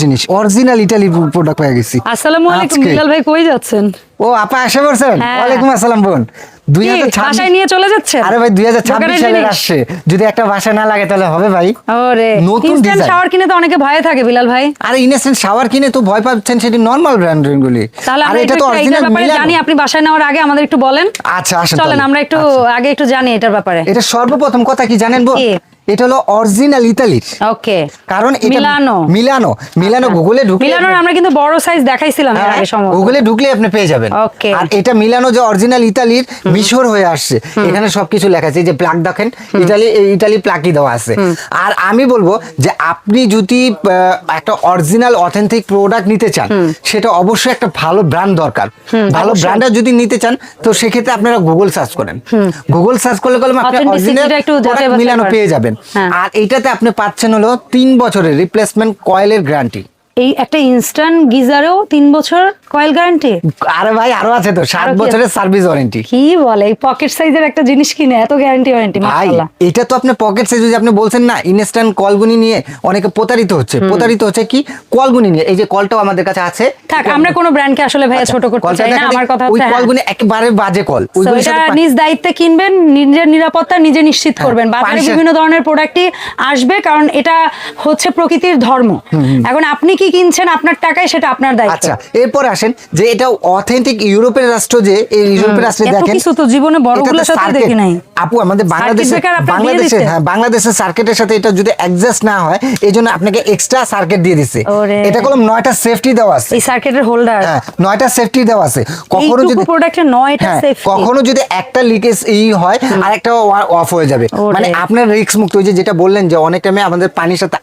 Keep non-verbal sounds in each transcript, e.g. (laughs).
জিনিস original Italy product পেয়ে গেছি। আসসালামু আলাইকুম। বিলাল ভাই কই যাচ্ছেন? ও আপা আসে পড়ছেন হ্যাঁ। ওয়ালাইকুম আসসালাম বোন। নিয়ে চলে যাচ্ছেন? আরে ভাই আসছে। যদি একটা না লাগে তাহলে হবে ভাই। ওরে নতুন শাওয়ার কিনে তো অনেকে ভয়ে থাকে বিলাল ভাই। আরে ইনেসেন্ট শাওয়ার কিনে তো ভয় পাচ্ছেন সেটি নর্মাল ব্র্যান্ডিং গুলি তাহলে এটা তো অরিজিনাল জানি আপনি বাসায় নেওয়ার আগে আমাদের একটু বলেন। আচ্ছা আসেন চলেন আমরা একটু আচ্ছা। আগে একটু জানি এটার ব্যাপারে। এটা সর্বপ্রথম কথা কি জানেন বো কি? এটা হলো অরিজিনাল ইতালির। ওকে কারণ এটা মিলানো। মিলানো মিলানো গুগলে ঢুকলে মিলানোর আমরা কিন্তু বড় সাইজ দেখাইছিলাম এর আগে সম্ভবত। গুগলে ঢুকলে আপনি পেয়ে যাবেন। Okay. আর এটা মিলানো যে অরিজিনাল ইতালির মিশর হয়ে আসছে। এখানে সবকিছু লেখা আছে। যে প্লাগ দেখেন ইতালি ইতালি প্লাগই দেওয়া আছে। আর আমি বলব যে আপনি যদি একটা অরিজিনাল অথেন্টিক প্রোডাক্ট নিতে চান সেটা অবশ্যই একটা ভালো ব্র্যান্ড দরকার। ভালো। ব্র্যান্ডটা যদি নিতে চান তো সেক্ষেত্রে আপনারা গুগল সার্চ করেন। গুগল সার্চ করলে করলে আপনি অরিজিনাল মিলানো পেয়ে যাবেন। হ্যাঁ। আর এটাতে আপনি পাচ্ছেন হলো তিন বছরের রিপ্লেসমেন্ট কয়েলের গ্যারান্টি এই একটা ইনস্ট্যান্ট গিজারেও তিন বছর কয়েল গ্যারান্টি? আরে ভাই আরও আছে তো সাত বছরের সার্ভিস ওয়ারেন্টি। কি বলে এই পকেট সাইজের একটা জিনিস কিনে এত গ্যারান্টি ওয়ারেন্টি মাশাআল্লাহ। এটা তো আপনি পকেট সাইজ যদি আপনি বলছেন না ইনস্ট্যান্ট কলগুনি নিয়ে অনেকে প্রতারিত হচ্ছে। প্রতারিত হচ্ছে কি? কলগুনি নিয়ে। এই যে কলটাও আমাদের কাছে আছে। থাক আমরা কোনো ব্র্যান্ডকে আসলে ভাইয়া ছোট করতে চাই না আমার কথা হচ্ছে হ্যাঁ। কলগুনি একেবারে বাজে কল। পা- নিজ দায়িত্বে কিনবেন নিজের নিরাপত্তা নিজে নিশ্চিত হ্যাঁ, করবেন। বাজারে বিভিন্ন ধরনের প্রোডাক্টই আসবে কারণ এটা হচ্ছে প্রকৃতির ধর্ম। এখন আপনি কি কিনছেন আপনার টাকায় সেটা আপনার দায়িত্ব। আচ্ছা এরপর আসেন যে এটা অথেন্টিক ইউরোপের রাষ্ট্র যে এই ইউরোপের রাষ্ট্রে দেখেন কিছু তো জীবনে বড়গুলোর সাথে দেখি নাই। আপু আমাদের বাংলাদেশে বাংলাদেশে হ্যাঁ বাংলাদেশের সার্কিটের সাথে এটা যদি অ্যাডজাস্ট না হয় এই জন্য আপনাকে এক্সট্রা সার্কিট দিয়ে ওরে। এটা কলম নয়টা সেফটি দেওয়া আছে। এই সার্কিটের হোল্ডার হ্যাঁ নয়টা সেফটি দেওয়া আছে। কখনো যদি প্রোডাক্টে নয়টা হ্যাঁ, সেফটি কখনো যদি একটা লিকেজ এই হয় আর একটা অফ হয়ে যাবে। মানে আপনার রিস্ক মুক্ত ওই যে যেটা বললেন যে অনেক টাইমে আমাদের পানির সাথে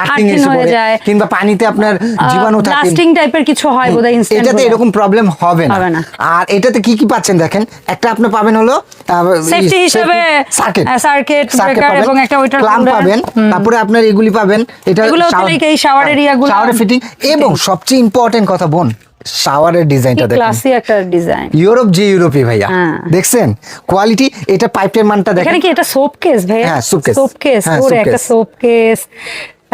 Earthing এসে পড়ে। কিংবা পানিতে আপনার জীবাণু থাকে। ব্লাস্টিং টাইপের কিছু হয় বোধহয় এটাতে এরকম প্রবলেম হবে না। আর এটাতে কি কি পাচ্ছেন দেখেন? একটা আপনি পাবেন হলো Safety হিসেবে, সার্কিট circuit breaker এবং একটা ওইটার ক্লাম পাবেন। তারপরে আপনার এগুলি পাবেন। এটা এগুলো এই shower area গুলো- শাওয়ারের ফিটিং এবং সবচেয়ে ইম্পর্টেন্ট কথা বোন শাওয়ারের ডিজাইনটা দেখেন। ক্লাসি একটা ডিজাইন ইউরোপ যে ইউরোপে ভাইয়া। হ্যাঁ। দেখছেন? কোয়ালিটি এটা পাইপের মানটা দেখেন। এখানে কি এটা সোপ কেস ভাই হ্যাঁ, soap case। সোপ কেস একটা সোপ কেস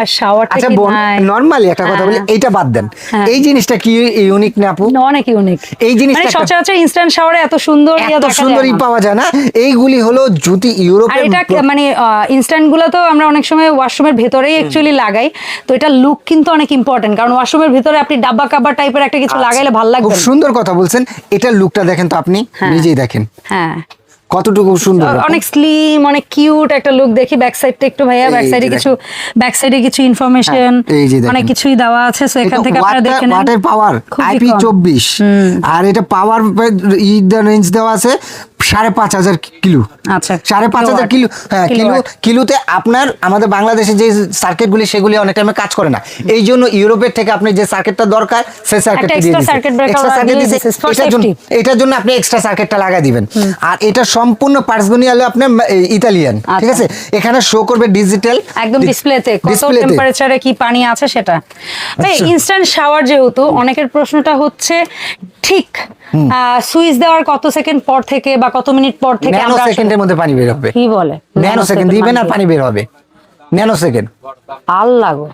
আর শাওয়ারটা আচ্ছা বোন নরমালি একটা কথা বলি হ্যাঁ। এইটা বাদ দেন। হ্যাঁ। এই জিনিসটা কি ইউনিক না আপু? অনেক ইউনিক এই জিনিসটা মানে সচরাচর ইনস্ট্যান্ট শাওয়ারে এত সুন্দর এত সুন্দরই পাওয়া যায় না। এইগুলি হলো আর ইউরোপের এটা মানে ইনস্ট্যান্টগুলো তো আমরা অনেক সময় ওয়াশরুমের ভেতরেই অ্যাকচুয়ালি লাগাই। তো এটা লুক কিন্তু অনেক ইম্পর্টেন্ট কারণ ওয়াশরুমের ভিতরে আপনি ডাব্বা কাব্বা টাইপের একটা কিছু লাগাইলে ভালো আচ্ছা, খুব লাগবে সুন্দর কথা বলছেন। এটার লুকটা দেখেন তো আপনি হ্যাঁ। নিজেই দেখেন। হ্যাঁ। কতটুকু সুন্দর অনেক স্লিম অনেক কিউট একটা লুক দেখি। ব্যাক সাইডটা একটু ভাইয়া ব্যাক সাইডে কিছু ব্যাক সাইডে কিছু ইনফরমেশন হ্যাঁ, দেখেন। অনেক কিছুই দেওয়া আছে সো এখান থেকে আপনারা দেখে নেন। ওয়াটার পাওয়ার আইপি কম। চব্বিশ। আর এটা পাওয়ার রেঞ্জ দেওয়া আছে সাড়ে পাঁচ হাজার কিলো। আচ্ছা সাড়ে পাঁচ হাজার কিলো হ্যাঁ কিলো কিলোতে আপনার আমাদের বাংলাদেশে যে সার্কিটগুলি সেগুলি অনেক টাইমে কাজ করে না। এই জন্য ইউরোপের থেকে আপনি যে সার্কিটটা দরকার সেই সার্কিটটা দিয়ে দিচ্ছে এক্সট্রা সার্কিট দিয়ে দিচ্ছে দিচ্ছে এটার জন্য এটার জন্য আপনি এক্সট্রা সার্কিটটা লাগা দিবেন। আর এটা সম্পূর্ণ পার্টসগুলি হলো আপনার ইতালিয়ান ঠিক আচ্ছা। আছে? এখানে শো করবে ডিজিটাল একদম ডিসপ্লেতে কত টেম্পারেচারে কি পানি আছে সেটা? ভাই আচ্ছা। ইনস্ট্যান্ট শাওয়ার যেহেতু অনেকের প্রশ্নটা হচ্ছে ঠিক সুইচ দেওয়ার কত সেকেন্ড পর থেকে বা কত মিনিট পর থেকে আমরা সেকেন্ডের মধ্যে পানি বের হবে। কি বলে? ন্যানো সেকেন্ড দিবেন আর পানি বের হবে। ন্যানো সেকেন্ড আল্লাহ গো।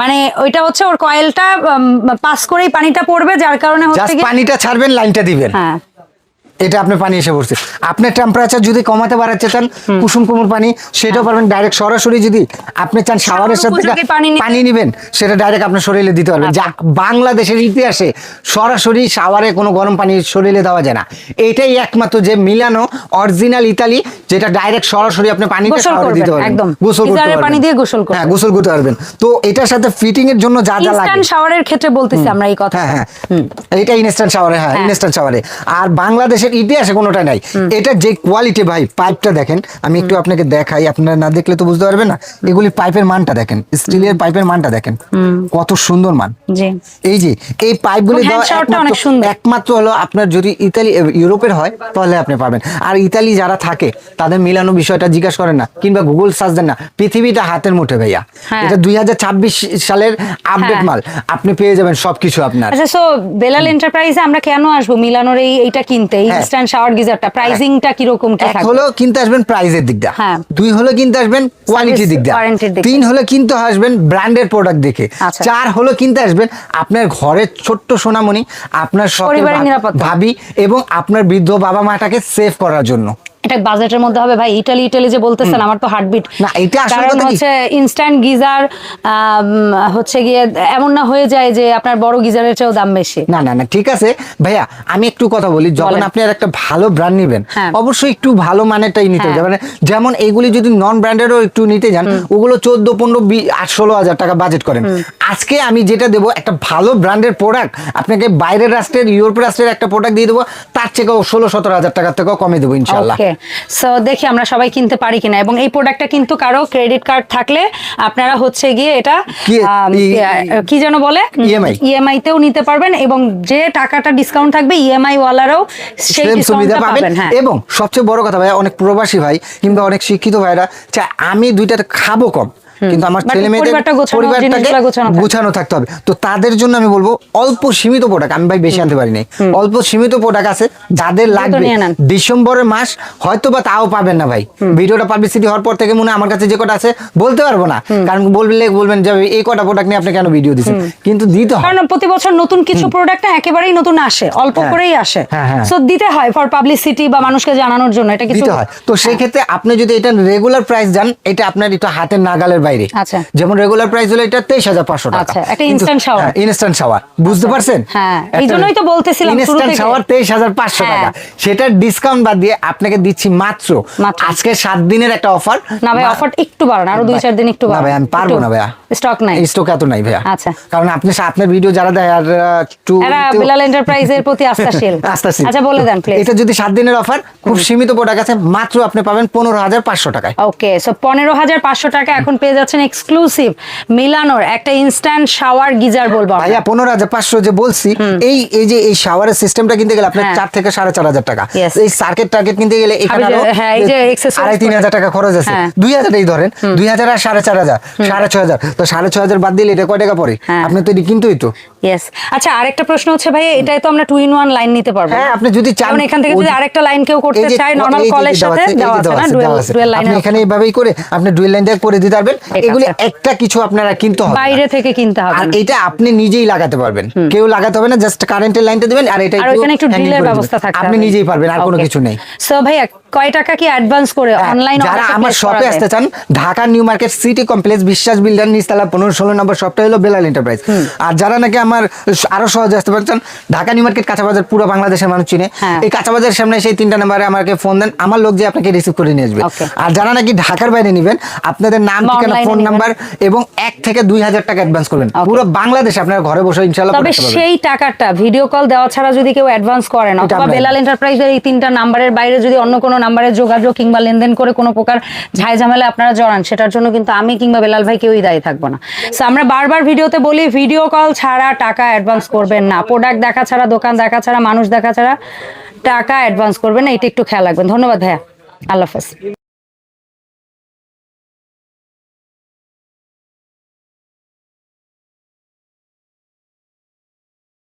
মানে ওইটা হচ্ছে ওর কয়েলটা পাস করেই পানিটা পড়বে যার কারণে হচ্ছে পানিটা ছাড়বেন লাইনটা দিবেন। হ্যাঁ। এটা আপনি পানি এসে পড়ছে। আপনার টেম্পারেচার যদি কমাতে বাড়াতে চান কুসুম কুমুর পানি সেটাও পারবেন ডাইরেক্ট সরাসরি যদি আপনি চান শাওয়ারের সাথে পানি নেবেন সেটা ডাইরেক্ট আপনার শরীরে দিতে পারবেন। যা বাংলাদেশের ইতিহাসে সরাসরি শাওয়ারে কোনো গরম পানি শরীরে দেওয়া যায় না। এটাই একমাত্র যে মিলানো অরিজিনাল ইতালি যেটা ডাইরেক্ট সরাসরি আপনি পানিতে শাওয়ারে দিতে পারবেন। একদম। গোসল করতে পারবেন পানি দিয়ে গোসল করবেন। হ্যাঁ গোসল করতে পারবেন। তো এটার সাথে ফিটিং এর জন্য যা যা লাগে। ইনস্ট্যান্ট শাওয়ারের ক্ষেত্রে বলতেছি আমরা এই কথা। হ্যাঁ হ্যাঁ। এটা ইনস্ট্যান্ট শাওয়ারে হ্যাঁ। ইনস্ট্যান্ট শাওয়ারে আর বাংলাদেশের ইতিহাসে কোনোটা নাই। এটা যে কোয়ালিটি ভাই পাইপটা দেখেন আমি একটু আপনাকে দেখাই আপনারা না দেখলে তো বুঝতে পারবেন না। এগুলি পাইপের মানটা দেখেন স্টিলের পাইপের মানটা দেখেন। কত সুন্দর মান। এই যে এই পাইপগুলি। একমাত্র হলো আপনার যদি ইতালি ইউরোপের হয় তাহলে আপনি পাবেন। আর ইতালি যারা থাকে তাদের মিলানো বিষয়টা জিজ্ঞাসা করেন না কিংবা গুগল সার্চ দেন না পৃথিবীটা হাতের মুঠে ভাইয়া হ্যাঁ। এটা দুই সালের আপডেট হ্যাঁ। মাল আপনি পেয়ে যাবেন সবকিছু আপনার আচ্ছা সো বেলাল এন্টারপ্রাইজে আমরা কেন আসব মিলানোর এই এইটা কিনতে এই ইনস্ট্যান্ট শাওয়ার গিজারটা প্রাইসিংটা কীরকম কি থাকবে হলো কিনতে আসবেন প্রাইজের দিক দিয়ে হ্যাঁ। দুই হলো কিনতে আসবেন কোয়ালিটির দিক দিয়ে warranty তিন হলো কিনতে আসবেন ব্র্যান্ডের প্রোডাক্ট দেখে আচ্ছা। চার হলো কিনতে আসবেন আপনার ঘরের ছোট্ট সোনামণি আপনার নিরাপত্তা। ভাবি এবং আপনার বৃদ্ধ বাবা মাটাকে সেভ করার জন্য এটা বাজেটের মধ্যে হবে ভাই ইটালি ইটালি যে বলতেছেন আমার তো হার্টবিট না, এটা আসল কথা হচ্ছে ইনস্ট্যান্ট গিজার হচ্ছে গিয়ে এমন না হয়ে যায় যে আপনার বড় গিজারের চেয়েও দাম বেশি। না না না ঠিক আছে। ভাইয়া আমি একটু কথা বলি যখন আপনি আর একটা ভালো ব্র্যান্ড নেবেন হ্যাঁ। অবশ্যই একটু ভালো মানেরটাই নিতে হ্যাঁ। হবে মানে যেমন এইগুলি যদি নন ব্র্যান্ডেরও একটু নিতে যান ওগুলো চোদ্দ পনেরো আট ষোলো হাজার টাকা বাজেট করেন। আজকে আমি যেটা দেবো একটা ভালো ব্র্যান্ডের প্রোডাক্ট আপনাকে বাইরের রাষ্ট্রের ইউরোপ রাষ্ট্রের একটা প্রোডাক্ট দিয়ে দেবো তার থেকেও ষোলো সতেরো হাজার টাকার থেকেও কমে দেবো ইনশাল্লাহ সো দেখি আমরা সবাই কিনতে পারি কিনা। এবং এই প্রোডাক্টটা কিন্তু কারও ক্রেডিট কার্ড থাকলে আপনারা হচ্ছে গিয়ে এটা কি- আম, ই- কি যেন বলে? ইএমআই তেও নিতে পারবেন এবং যে টাকাটা ডিসকাউন্ট থাকবে ইএমআই ওয়ালারাও সেই সুবিধা পাবেন। পাবেন হ্যাঁ। এবং সবচেয়ে বড় কথা ভাই অনেক প্রবাসী ভাই কিংবা অনেক শিক্ষিত ভাইরা চাই আমি দুইটা খাব কম। কিন্তু আমার ছেলে মেয়েদের পরিবারটা পরিবারটাকে গোছানো থাকতে হবে। তো তাদের জন্য আমি বলব অল্প সীমিত প্রোডাক্ট আমি ভাই বেশি আনতে পারি নাই। অল্প সীমিত প্রোডাক্ট আছে যাদের লাগবে। ডিসেম্বরের মাস হয়তো বা তাও পাবেন না ভাই। ভিডিওটা পাবলিসিটি হওয়ার পর থেকে মনে আমার কাছে যে কটা আছে বলতে পারব না। কারণ বললে বলবেন যে এই কটা প্রোডাক্ট নিয়ে আপনি কেন ভিডিও দিচ্ছেন? কিন্তু দিতে হয়। কারণ প্রতি বছর নতুন কিছু প্রোডাক্ট না একেবারেই নতুন আসে অল্প হ্যাঁ। করেই আসে। হ্যাঁ, হ্যাঁ। সো দিতে হয় ফর পাবলিসিটি বা মানুষকে জানানোর জন্য এটা কিছু দিতে হয়। তো সেই ক্ষেত্রে আপনি যদি এটা রেগুলার প্রাইস যান এটা আপনার একটু হাতের নাগালের বাইরে। আচ্ছা। যেমন রেগুলার প্রাইস হলো এটা তেইশ হাজার পাঁচশো টাকা। আচ্ছা, একটা। ইনস্ট্যান্ট শাওয়ার বুঝতে পারছেন? এই জন্যই তো বলতেছিলাম ইনস্ট্যান্ট শাওয়ার তেইশ হাজার পাঁচশো হ্যাঁ। টাকা। সেটার ডিসকাউন্ট বাদ দিয়ে আপনাকে দিচ্ছি মাত্র। আজকে সাত দিনের একটা অফার না ভাই অফার একটু বাড়ান আরও দুই চার দিন একটু বাড়ান ভাই আমি পারব না ভাইয়া। স্টক নাই। স্টক এত নাই ভাইয়া। আচ্ছা। কারণ আপনি আপনার ভিডিও যারা দেয় আর আহ, একটু এরা একটু- বিলাল এন্টারপ্রাইজের প্রতি (laughs) আস্থাশীল। আস্থাশীল। আচ্ছা বলে দেন প্লিজ এটা যদি সাত দিনের অফার খুব সীমিত প্রোডাক্ট আছে মাত্র আপনি পাবেন পনেরো হাজার পাঁচশো টাকায়। ওকে সো পনেরো হাজার পাঁচশো টাকা এখন পেয়ে যাচ্ছেন এক্সক্লুসিভ মিলানোর একটা ইনস্ট্যান্ট শাওয়ার গিজার বলব ভাইয়া পনেরো হাজার পাঁচশো যে বলছি এই এই যে এই শাওয়ারের সিস্টেমটা কিনতে গেলে আপনার হ্যাঁ। চার থেকে সাড়ে চার হাজার টাকা। এই সার্কিট টার্গেট কিনতে গেলে এখানে হ্যাঁ, এই যে accessories আড়াই তিন হাজার টাকা খরচ আছে। হ্যাঁ। দুই এই ধরেন দুই হাজার আর সাড়ে চার হাজার সাড়ে ছয় হাজার। তো সাড়ে ছয় হাজার বাদ দিলে এটা কয় টাকা পড়ে। আপনি তো এটি কিনতেই তো। ইয়েস আচ্ছা আরেকটা প্রশ্ন হচ্ছে ভাই এটাই তো আমরা টু ইন ওয়ান লাইন নিতে পারব হ্যাঁ আপনি যদি চান এখান থেকে যদি আরেকটা লাইন কেউ করতে চায় নরমাল কলের সাথে দেওয়া আছে না ডুয়েল লাইন আপনি এখানে এইভাবেই করে আপনি ডুয়েল লাইন দিয়ে করে দিতে পারবেন। এগুলি একটা কিছু আপনারা কিনতে হবে বাইরে থেকে কিনতে হবে। আর এটা আপনি নিজেই লাগাতে পারবেন। কেউ লাগাতে হবে না জাস্ট কারেন্টের লাইনটা দিবেন আর এটা আর ওইখানে একটু ড্রিলের ব্যবস্থা থাকতে আপনি নিজেই পারবেন আর কোনো কিছু নেই। সো ভাইয়া কয় টাকা কি অ্যাডভান্স করে হ্যাঁ, অনলাইন যারা আমার শপে আসতে চান Dhaka new market city complex Biswas builder নিচতলা পনেরো ষোলো নম্বর শপটা হলো বেলাল এন্টারপ্রাইজ আর যারা নাকি আমার আরও সহজে আসতে পারছেন ঢাকা নিউ মার্কেট কাঁচা বাজার পুরো বাংলাদেশের মানুষ চিনে। হ্যাঁ। এই কাঁচা বাজারের সামনে সেই তিনটা নাম্বারে আমাকে ফোন দেন আমার লোক যে আপনাকে রিসিভ করে নিয়ে আসবে। আর যারা নাকি ঢাকার বাইরে নেবেন আপনাদের নাম ফোন নাম্বার এবং এক থেকে দুই হাজার টাকা অ্যাডভান্স করবেন। পুরো বাংলাদেশ আপনার ঘরে বসে ইনশাল্লাহ তবে সেই টাকাটা ভিডিও কল দেওয়া ছাড়া যদি কেউ অ্যাডভান্স করেন অথবা বেলাল এন্টারপ্রাইজের এই তিনটা নাম্বারের বাইরে যদি অন্য কোনো নাম্বারে যোগাযোগ কিংবা লেনদেন করে কোনো প্রকার ঝাই ঝামেলা আপনারা জড়ান সেটার জন্য কিন্তু আমি কিংবা বেলাল ভাই কেউই দায়ী থাকব না। So, আমরা বারবার ভিডিওতে বলি ভিডিও কল ছাড়া টাকা অ্যাডভান্স করবেন না। প্রোডাক্ট দেখা ছাড়া দোকান দেখা ছাড়া মানুষ দেখা ছাড়া টাকা অ্যাডভান্স করবেন না এটা একটু খেয়াল রাখবেন। ধন্যবাদ ভাইয়া। আল্লাহ হাফেজ।